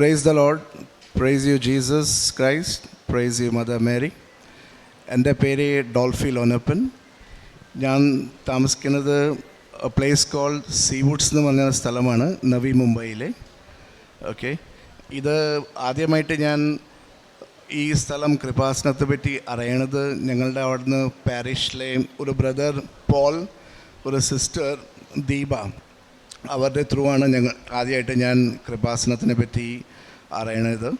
Praise the lord praise you Jesus Christ praise you mother Mary എന്റെ പേര് Dolphy Lonappan. ഞാൻ താമസിക്കുന്നത് പ്ലേസ് കോൾ സീവുഡ്സ് എന്ന് പറഞ്ഞ സ്ഥലമാണ് നവി മുംബൈയിലെ. ഓക്കെ ഇത് ആദ്യമായിട്ട് ഞാൻ ഈ സ്ഥലം കൃപാസനത്തെ പറ്റി അറിയണത് ഞങ്ങളുടെ അവിടുന്ന് പാരീഷിലെ ഒരു ബ്രദർ പോൾ ഒരു സിസ്റ്റർ ദീപ. അവരുടെ ത്രൂ ആണ് ഞങ്ങൾ ആദ്യമായിട്ട് ഞാൻ കൃപാസനത്തിനെ പറ്റി അറിയണത്.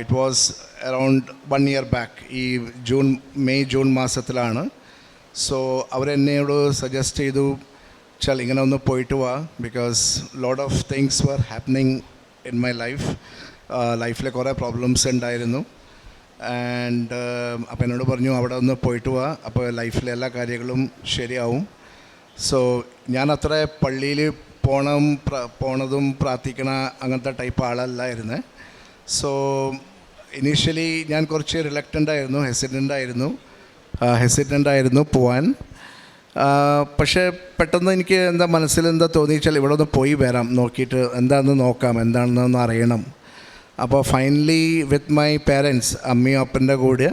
It was around one year back ഈ ജൂൺ മെയ് ജൂൺ മാസത്തിലാണ്. സോ അവരെന്നോട് സജസ്റ്റ് ചെയ്തു ചൽ ഇങ്ങനെ ഒന്ന് പോയിട്ട് വാ because lot of things were happening in my life ലൈഫിലെ കുറേ പ്രോബ്ലംസ് ഉണ്ടായിരുന്നു. ആൻഡ് അപ്പം എന്നോട് പറഞ്ഞു അവിടെ ഒന്ന് പോയിട്ട് വാ അപ്പോൾ ലൈഫിലെ എല്ലാ കാര്യങ്ങളും ശരിയാവും. സോ ഞാൻ അത്ര പള്ളിയിൽ പോണം പോണതും പ്രാർത്ഥിക്കണ അങ്ങനത്തെ ടൈപ്പ് ആളല്ലായിരുന്നു. സോ ഇനീഷ്യലി ഞാൻ കുറച്ച് റിലക്റ്റന്റ് ആയിരുന്നു ഹെസിഡന്റ് ആയിരുന്നു. ഹെസിഡന്റ് ആയിരുന്നു പോവാൻ. പക്ഷേ പെട്ടെന്ന് എനിക്ക് എന്താ മനസ്സിൽ എന്താ തോന്നിച്ചാൽ ഇവിടെ ഒന്ന് പോയി വരാം നോക്കിയിട്ട് എന്താണെന്ന് നോക്കാം എന്താണെന്നൊന്ന് അറിയണം. അപ്പോൾ ഫൈനലി വിത്ത് മൈ പേരൻസ് അമ്മയും അപ്പന്റെ കൂടെ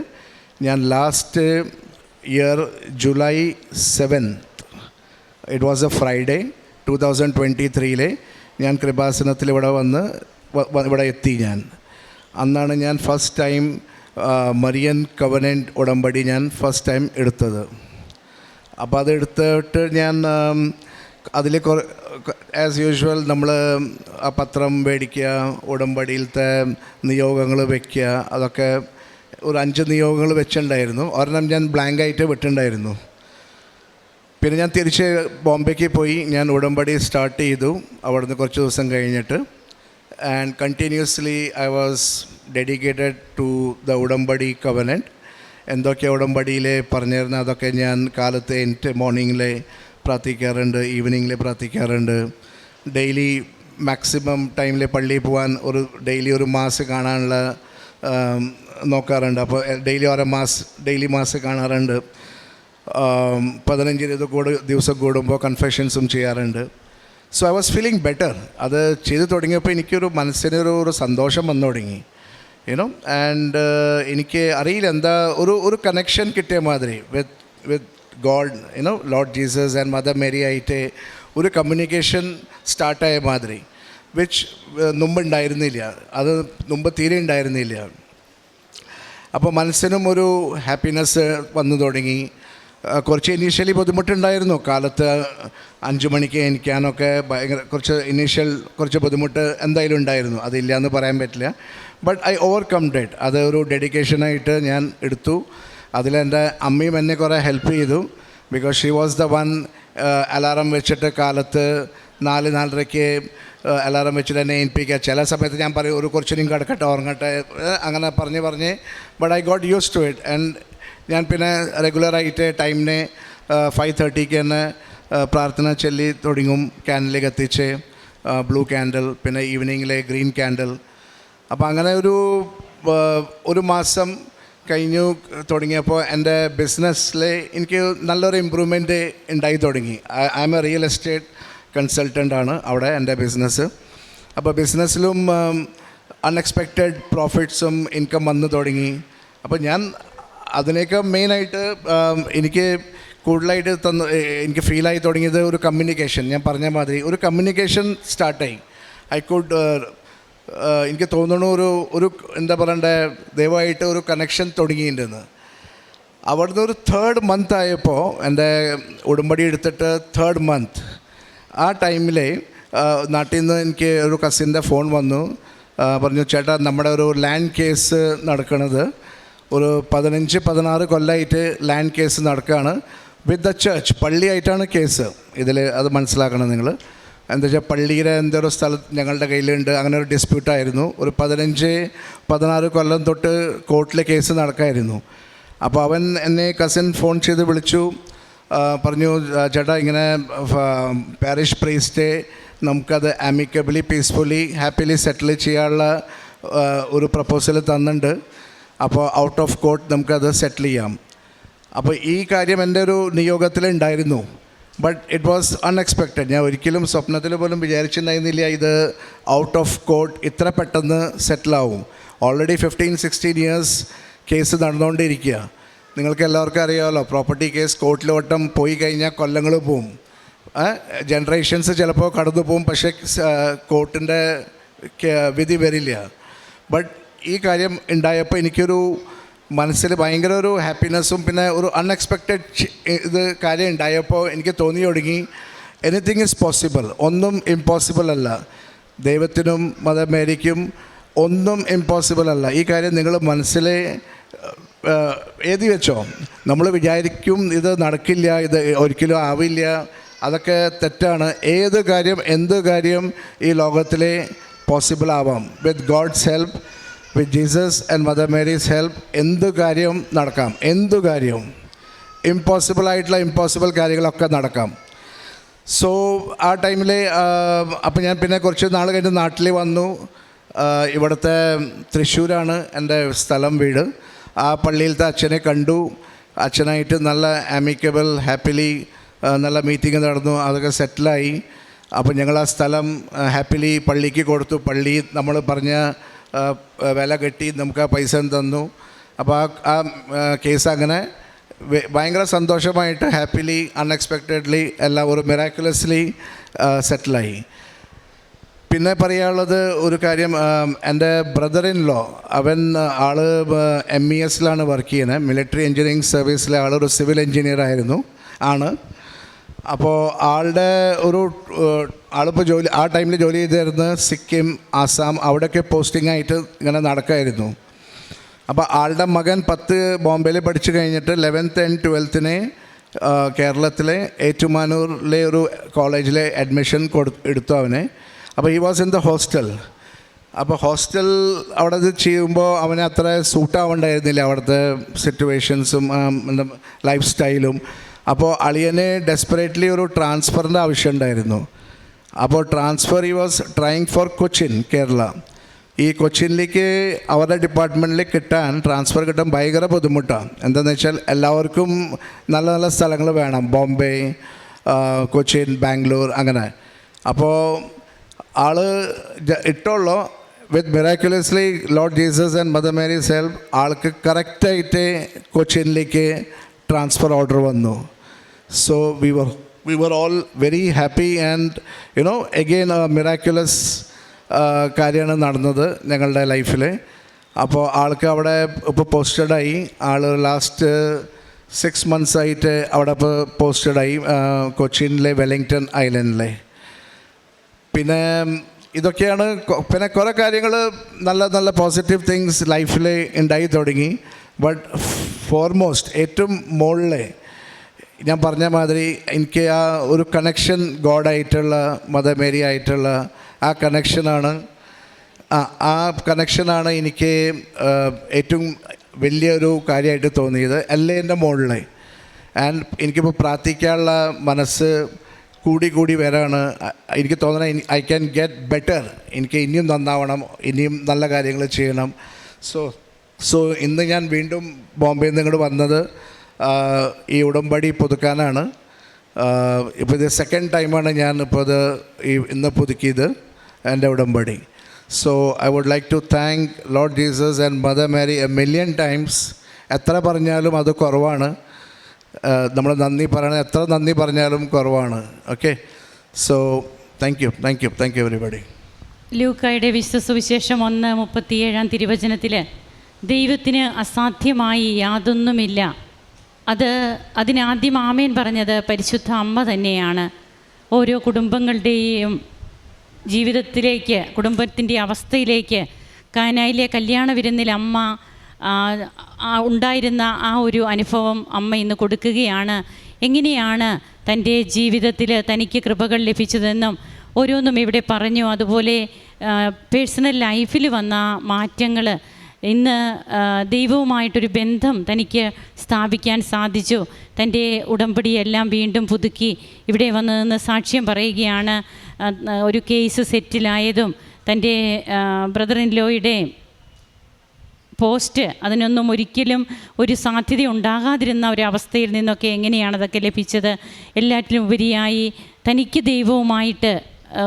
ഞാൻ last year July seventh it was a Friday two thousand twenty ത്രീയിലെ ഞാൻ കൃപാസനത്തിൽ ഇവിടെ വന്ന് ഇവിടെ എത്തി ഞാൻ. അന്നാണ് ഞാൻ ഫസ്റ്റ് ടൈം മരിയൻ കവനന്റ് ഉടമ്പടി ഞാൻ ഫസ്റ്റ് ടൈം എടുത്തത്. അപ്പോൾ അത് എടുത്തിട്ട് ഞാൻ അതിൽ കുറേ ആസ് യൂഷ്വൽ നമ്മൾ ആ പത്രം മേടിക്കുക ഉടമ്പടിയിലത്തെ നിയോഗങ്ങൾ വയ്ക്കുക അതൊക്കെ ഒരു അഞ്ച് നിയോഗങ്ങൾ വെച്ചിട്ടുണ്ടായിരുന്നു. ഒരെണ്ണം ഞാൻ ബ്ലാങ്കായിട്ട് വിട്ടിട്ടുണ്ടായിരുന്നു. പിന്നെ ഞാൻ തിരിച്ച് ബോംബെക്ക് പോയി. ഞാൻ ഉടമ്പടി സ്റ്റാർട്ട് ചെയ്തു. അവിടുന്ന് കുറച്ച് ദിവസം കഴിഞ്ഞിട്ട്. And continuously I was dedicated to the ഉടമ്പടി കവനന്റ് എന്തൊക്കെ ഉടമ്പടിയിൽ പറഞ്ഞിരുന്ന അതൊക്കെ ഞാൻ കാലത്ത് എന്റെ മോർണിംഗിൽ പ്രാർത്ഥിക്കാറുണ്ട് ഈവനിങ്ങിൽ പ്രാർത്ഥിക്കാറുണ്ട്. ഡെയിലി മാക്സിമം ടൈമിൽ പള്ളിയിൽ പോകാൻ ഒരു ഡെയിലി ഒരു മാസ് കാണാനുള്ള നോക്കാറുണ്ട്. അപ്പോൾ ഡെയിലി ഓരോ മാസ് ഡെയിലി മാസ് കാണാറുണ്ട്. പതിനഞ്ച് ഇരുപത് കൂട് ദിവസം കൂടുമ്പോൾ കൺഫെഷൻസും ചെയ്യാറുണ്ട്. So I was feeling better അത് ചെയ്തു തുടങ്ങിയപ്പോൾ എനിക്കൊരു മനസ്സിനൊരു ഒരു സന്തോഷം വന്നു തുടങ്ങി. യുനോ ആൻഡ് എനിക്ക് അറിയില്ല എന്താ ഒരു ഒരു കണക്ഷൻ കിട്ടിയ മാതിരി with with God you know Lord Jesus and mother Mary ആയിട്ട് ഒരു കമ്മ്യൂണിക്കേഷൻ സ്റ്റാർട്ടായ മാതിരി വിച്ച് മുമ്പ് ഉണ്ടായിരുന്നില്ല അത് മുമ്പ് തീരെ ഉണ്ടായിരുന്നില്ല. അപ്പോൾ മനസ്സിനും ഒരു ഹാപ്പിനെസ് വന്നു തുടങ്ങി. കുറച്ച് ഇനീഷ്യലി ബുദ്ധിമുട്ടുണ്ടായിരുന്നു. കാലത്ത് അഞ്ച് മണിക്ക് എനിക്കാനൊക്കെ ഭയങ്കര കുറച്ച് ഇനീഷ്യൽ കുറച്ച് ബുദ്ധിമുട്ട് എന്തായാലും ഉണ്ടായിരുന്നു. അതില്ല എന്ന് പറയാൻ പറ്റില്ല. ബട്ട് ഐ ഓവർകം ഡെറ്റ് അത് ഒരു ഡെഡിക്കേഷനായിട്ട് ഞാൻ എടുത്തു. അതിലെന്റെ അമ്മയും എന്നെ കുറേ ഹെൽപ്പ് ചെയ്തു. Because she was the one alarm വെച്ചിട്ട് കാലത്ത് നാല് നാലരയ്ക്ക് അലാറം വെച്ചിട്ട് എന്നെ ഏൽപ്പിക്കുക. ചില സമയത്ത് ഞാൻ പറയും ഒരു കുറച്ചിനും കിടക്കട്ടെ ഉറങ്ങട്ടെ അങ്ങനെ പറഞ്ഞ് പറഞ്ഞ്. But I got use to it and ഞാൻ പിന്നെ റെഗുലറായിട്ട് ടൈമിന് ഫൈവ് തേർട്ടിക്ക് തന്നെ പ്രാർത്ഥന ചൊല്ലി തുടങ്ങും. ക്യാൻഡിൽ കത്തിച്ച് ബ്ലൂ ക്യാൻഡിൽ പിന്നെ ഈവനിങ്ങിലെ ഗ്രീൻ ക്യാൻഡിൽ അപ്പോൾ അങ്ങനെ ഒരു ഒരു മാസം കഴിഞ്ഞു തുടങ്ങിയപ്പോൾ എന്റെ ബിസിനസ്സിൽ എനിക്ക് നല്ലൊരു ഇമ്പ്രൂവ്മെന്റ് ഉണ്ടായി തുടങ്ങി. I'm a real estate consultant ആണ് അവിടെ എന്റെ ബിസിനസ് അപ്പോൾ ബിസിനസ്സിലും അൺഎക്സ്പെക്റ്റഡ് പ്രോഫിറ്റ്സും ഇൻകം വന്നു തുടങ്ങി. അപ്പോൾ ഞാൻ അതിനേക്ക് മെയിനായിട്ട് എനിക്ക് കൂടുതലായിട്ട് തന്നു എനിക്ക് ഫീലായി തുടങ്ങിയത് ഒരു കമ്മ്യൂണിക്കേഷൻ ഞാൻ പറഞ്ഞ മാതിരി ഒരു കമ്മ്യൂണിക്കേഷൻ സ്റ്റാർട്ടായി ഐ കുഡ് എനിക്ക് തോന്നുന്നു ഒരു ഒരു എന്താ പറയണ്ടേ ദയവായിട്ട് ഒരു കണക്ഷൻ തുടങ്ങിയിട്ടുണ്ടെന്ന് അവിടുന്ന് ഒരു തേർഡ് മന്ത് ആയപ്പോൾ എന്റെ ഉടമ്പടി എടുത്തിട്ട് തേർഡ് മന്ത് ആ ടൈമിൽ നാട്ടിൽ നിന്ന് എനിക്ക് ഒരു കസിന്റെ ഫോൺ വന്നു. പറഞ്ഞു ചേട്ടാ നമ്മുടെ ഒരു ലാൻഡ് കേസ് നടക്കണത്. ഒരു പതിനഞ്ച് പതിനാറ് കൊല്ലമായിട്ട് ലാൻഡ് കേസ് നടക്കുകയാണ്. വിത്ത് ദ ചർച്ച് പള്ളിയായിട്ടാണ് കേസ് ഇതിൽ അത് മനസ്സിലാക്കണം നിങ്ങൾ എന്താ വെച്ചാൽ പള്ളിയുടെ എന്തൊരു സ്ഥലത്ത് ഞങ്ങളുടെ കയ്യിലുണ്ട്. അങ്ങനെ ഒരു ഡിസ്പ്യൂട്ടായിരുന്നു ഒരു പതിനഞ്ച് പതിനാറ് കൊല്ലം തൊട്ട് കോർട്ടിലെ കേസ് നടക്കായിരുന്നു. അപ്പോൾ അവൻ എന്നെ കസിൻ ഫോൺ ചെയ്ത് വിളിച്ചു. പറഞ്ഞു ചേട്ടാ ഇങ്ങനെ പാരിഷ് പ്രീസ്റ്റ് നമുക്കത് ആമിക്കബിളി പീസ്ഫുള്ളി ഹാപ്പിലി സെറ്റിൽ ചെയ്യാനുള്ള ഒരു പ്രപ്പോസൽ തന്നിട്ടുണ്ട് അപ്പോൾ ഔട്ട് ഓഫ് കോർട്ട് നമുക്കത് സെറ്റിൽ ചെയ്യാം. അപ്പോൾ ഈ കാര്യം എന്റെ ഒരു നിയോഗത്തിലുണ്ടായിരുന്നു ബട്ട് ഇറ്റ് വാസ് അൺഎക്സ്പെക്റ്റഡ് ഞാൻ ഒരിക്കലും സ്വപ്നത്തിൽ പോലും വിചാരിച്ചിട്ടുണ്ടായിരുന്നില്ല ഇത് ഔട്ട് ഓഫ് കോർട്ട് ഇത്ര പെട്ടെന്ന് സെറ്റിലാവും already fifteen sixteen years case നടന്നുകൊണ്ടിരിക്കുക. നിങ്ങൾക്ക് എല്ലാവർക്കും അറിയാമല്ലോ പ്രോപ്പർട്ടി കേസ് കോർട്ടിലോട്ടം പോയി കഴിഞ്ഞാൽ കൊല്ലങ്ങൾ പോവും. ജനറേഷൻസ് ചിലപ്പോൾ കടന്നു പോവും പക്ഷേ കോർട്ടിന്റെ വിധി വരില്ല. ബട്ട് ഈ കാര്യം ഉണ്ടായപ്പോൾ എനിക്കൊരു മനസ്സിൽ ഭയങ്കര ഒരു ഹാപ്പിനെസ്സും പിന്നെ ഒരു അൺഎക്സ്പെക്റ്റഡ് ഇത് കാര്യം ഉണ്ടായപ്പോൾ എനിക്ക് തോന്നി തുടങ്ങി എനിത്തിങ് ഈസ് പോസിബിൾ ഒന്നും ഇമ്പോസിബിൾ അല്ല. ദൈവത്തിനും മത മേരിക്കും ഒന്നും ഇമ്പോസിബിൾ അല്ല. ഈ കാര്യം നിങ്ങൾ മനസ്സിൽ എഴുതി വെച്ചോ. നമ്മൾ വിചാരിക്കും ഇത് നടക്കില്ല ഇത് ഒരിക്കലും ആവില്ല. അതൊക്കെ തെറ്റാണ്. ഏത് കാര്യം എന്ത് കാര്യം ഈ ലോകത്തിലെ പോസിബിൾ ആവാം? With God's help with Jesus and mother Mary's help എന്ത് കാര്യവും നടക്കാം? എന്തു കാര്യവും ഇമ്പോസിബിൾ ആയിട്ടുള്ള ഇമ്പോസിബിൾ കാര്യങ്ങളൊക്കെ നടക്കാം. സോ ആ ടൈമിൽ അപ്പോൾ ഞാൻ പിന്നെ കുറച്ച് നാൾ കഴിഞ്ഞ് നാട്ടിൽ വന്നു. ഇവിടുത്തെ തൃശ്ശൂരാണ് എന്റെ സ്ഥലം വീട്. ആ പള്ളിയിലത്തെ അച്ഛനെ കണ്ടു. അച്ഛനായിട്ട് നല്ല ആമിക്കബിൾ ഹാപ്പിലി നല്ല മീറ്റിംഗ് നടന്നു. അതൊക്കെ സെറ്റിലായി അപ്പോൾ ഞങ്ങൾ ആ സ്ഥലം ഹാപ്പിലി പള്ളിക്ക് കൊടുത്തു. പള്ളി നമ്മൾ പറഞ്ഞ വില കെട്ടി നമുക്ക് ആ പൈസ തന്നു. അപ്പോൾ ആ ആ കേസ് അങ്ങനെ ഭയങ്കര സന്തോഷമായിട്ട് ഹാപ്പിലി അൺഎക്സ്പെക്റ്റഡ്ലി എല്ലാം ഒരു മിറാക്കുലസ്ലി സെറ്റിലായി പിന്നെ പറയാനുള്ളത് ഒരു കാര്യം എന്റെ ബ്രദർ ഇൻ ലോ അവൻ ആൾ എം ഇ എസിലാണ് വർക്ക് ചെയ്യുന്നത്. മിലിറ്ററി എഞ്ചിനീയറിംഗ് സർവീസിലെ ആളൊരു സിവിൽ എഞ്ചിനീയർ ആയിരുന്നു. ആണ്. അപ്പോൾ ആളുടെ ഒരു ആളിപ്പോൾ ജോലി ആ ടൈമിൽ ജോലി ചെയ്തിരുന്നത് സിക്കിം ആസാം അവിടെയൊക്കെ പോസ്റ്റിംഗ് ആയിട്ട് ഇങ്ങനെ നടക്കായിരുന്നു. അപ്പോൾ ആളുടെ മകൻ പത്ത് ബോംബെയിൽ പഠിച്ചു കഴിഞ്ഞിട്ട് ലെവൻത്ത് ആൻഡ് ട്വൽത്തിന് കേരളത്തിലെ ഏറ്റുമാനൂരിലെ ഒരു കോളേജിലെ അഡ്മിഷൻ കൊടു എടുത്തു അവനെ. അപ്പോൾ he was in the hostel അപ്പോൾ ഹോസ്റ്റൽ അവിടെ ഇത് ചെയ്യുമ്പോൾ അവന് അത്ര സൂട്ടാവണ്ടായിരുന്നില്ല അവിടുത്തെ സിറ്റുവേഷൻസും ലൈഫ് സ്റ്റൈലും അപ്പോൾ അളിയന് ഡെസ്പറേറ്റ്ലി ഒരു ട്രാൻസ്ഫറിന്റെ ആവശ്യം ഉണ്ടായിരുന്നു അപ്പോൾ transfer he was trying for Cochin Kerala ഈ കൊച്ചിനിലേക്ക് അവരുടെ ഡിപ്പാർട്ട്മെന്റിൽ കിട്ടാൻ ട്രാൻസ്ഫർ കിട്ടാൻ ഭയങ്കര ബുദ്ധിമുട്ടാണ് എന്താണെന്ന് വെച്ചാൽ എല്ലാവർക്കും നല്ല നല്ല സ്ഥലങ്ങൾ വേണം. ബോംബെ കൊച്ചിൻ ബാംഗ്ലൂർ അങ്ങനെ. അപ്പോൾ ആൾ ഇട്ടുള്ളൂ with miraculously Lord Jesus and mother Mary's help ആൾക്ക് കറക്റ്റായിട്ട് കൊച്ചിനിലേക്ക് ട്രാൻസ്ഫർ ഓർഡർ വന്നു. So we were we were all very happy and you know again miraculous കാര്യമാണ് നടന്നത് ഞങ്ങളുടെ ലൈഫിൽ അപ്പോൾ ആൾക്ക് അവിടെ ഇപ്പോൾ പോസ്റ്റഡായി ആൾ ലാസ്റ്റ് സിക്സ് മന്ത്സ് ആയിട്ട് അവിടെ ഇപ്പോൾ പോസ്റ്റഡായി കൊച്ചിനിലെ വെല്ലിങ്ടൺ ഐലൻഡിലെ. പിന്നെ ഇതൊക്കെയാണ് പിന്നെ കുറേ കാര്യങ്ങൾ നല്ല നല്ല പോസിറ്റീവ് തിങ്സ് ലൈഫിൽ ഉണ്ടായി തുടങ്ങി. ബട്ട് ഫോർമോസ്റ്റ് ഏറ്റവും മുകളിലെ ഞാൻ പറഞ്ഞ മാതിരി എനിക്ക് ആ ഒരു കണക്ഷൻ ഗോഡായിട്ടുള്ള മദർ മേരി ആയിട്ടുള്ള ആ കണക്ഷനാണ് ആ കണക്ഷനാണ് എനിക്ക് ഏറ്റവും വലിയൊരു കാര്യമായിട്ട് തോന്നിയത്. അല്ലേ എന്റെ മുകളിലെ. ആൻഡ് എനിക്കിപ്പോൾ പ്രാർത്ഥിക്കാനുള്ള മനസ്സ് കൂടി കൂടി വരാണ്. എനിക്ക് തോന്നണ ഐ ക്യാൻ ഗെറ്റ് ബെറ്റർ എനിക്ക് ഇനിയും നന്നാവണം. ഇനിയും നല്ല കാര്യങ്ങൾ ചെയ്യണം. സോ സോ ഇന്ന് ഞാൻ വീണ്ടും ബോംബെയിൽ നിന്ന് വന്നത് ഈ ഉടമ്പടി പുതുക്കാനാണ്. ഇപ്പോൾ ഇത് സെക്കൻഡ് ടൈമാണ് ഞാൻ ഇപ്പോൾ ഇത് ഈ ഇന്ന് പുതുക്കിയത് എന്റെ ഉടമ്പടി. So I would like to thank Lord Jesus and mother Mary a million times എത്ര പറഞ്ഞാലും അത് കുറവാണ്. നമ്മൾ നന്ദി പറയണ എത്ര നന്ദി പറഞ്ഞാലും കുറവാണ്. Okay so thank you thank you thank you everybody ലൂക്കായുടെ വിശ്വസുവിശേഷം ഒന്ന് മുപ്പത്തിയേഴാം തിരുവചനത്തിൽ ദൈവത്തിന് അസാധ്യമായി യാതൊന്നുമില്ല. അത് അതിനാദ്യം ആമേൻ പറഞ്ഞത് പരിശുദ്ധ അമ്മ തന്നെയാണ്. ഓരോ കുടുംബങ്ങളുടെയും ജീവിതത്തിലേക്ക് കുടുംബത്തിന്റെ അവസ്ഥയിലേക്ക് കാനായിലെ കല്യാണ വിരുന്നിൽ അമ്മ ഉണ്ടായിരുന്ന ആ ഒരു അനുഭവം അമ്മ ഇന്ന് കൊടുക്കുകയാണ്. എങ്ങനെയാണ് തന്റെ ജീവിതത്തിൽ തനിക്ക് കൃപകൾ ലഭിച്ചതെന്നും ഓരോന്നും ഇവിടെ പറഞ്ഞു. അതുപോലെ പേഴ്സണൽ ലൈഫിൽ വന്ന മാറ്റങ്ങൾ ഇന്ന് ദൈവവുമായിട്ടൊരു ബന്ധം തനിക്ക് സ്ഥാപിക്കാൻ സാധിച്ചു. തന്റെ ഉടമ്പടിയെല്ലാം വീണ്ടും പുതുക്കി ഇവിടെ വന്ന് നിന്ന് സാക്ഷ്യം പറയുകയാണ് ഒരു കേസ് സെറ്റിലായതും തന്റെ ബ്രദർ ഇൻ ലോയുടെ പോസ്റ്റ് അതിനൊന്നും ഒരിക്കലും ഒരു സാധ്യത ഉണ്ടാകാതിരുന്ന ഒരവസ്ഥയിൽ നിന്നൊക്കെ എങ്ങനെയാണ് അതൊക്കെ ലഭിച്ചത്? എല്ലാറ്റിലും ഉപരിയായി തനിക്ക് ദൈവവുമായിട്ട്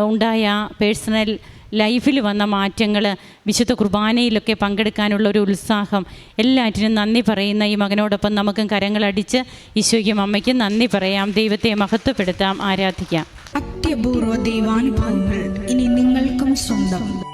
ഉണ്ടായ പേഴ്സണൽ ലൈഫിൽ വന്ന മാറ്റങ്ങൾ വിശുദ്ധ കുർബാനയിലൊക്കെ പങ്കെടുക്കാനുള്ള ഒരു ഉത്സാഹം എല്ലാറ്റിനും നന്ദി പറയുന്ന ഈ മകനോടൊപ്പം നമുക്കും കരങ്ങളടിച്ച് ഈശോയ്ക്കും അമ്മയ്ക്കും നന്ദി പറയാം. ദൈവത്തെ മഹത്വപ്പെടുത്താം ആരാധിക്കാം. അത്യപൂർവ ദൈവാനുഭവങ്ങൾ ഇനി നിങ്ങൾക്കും സ്വന്തം.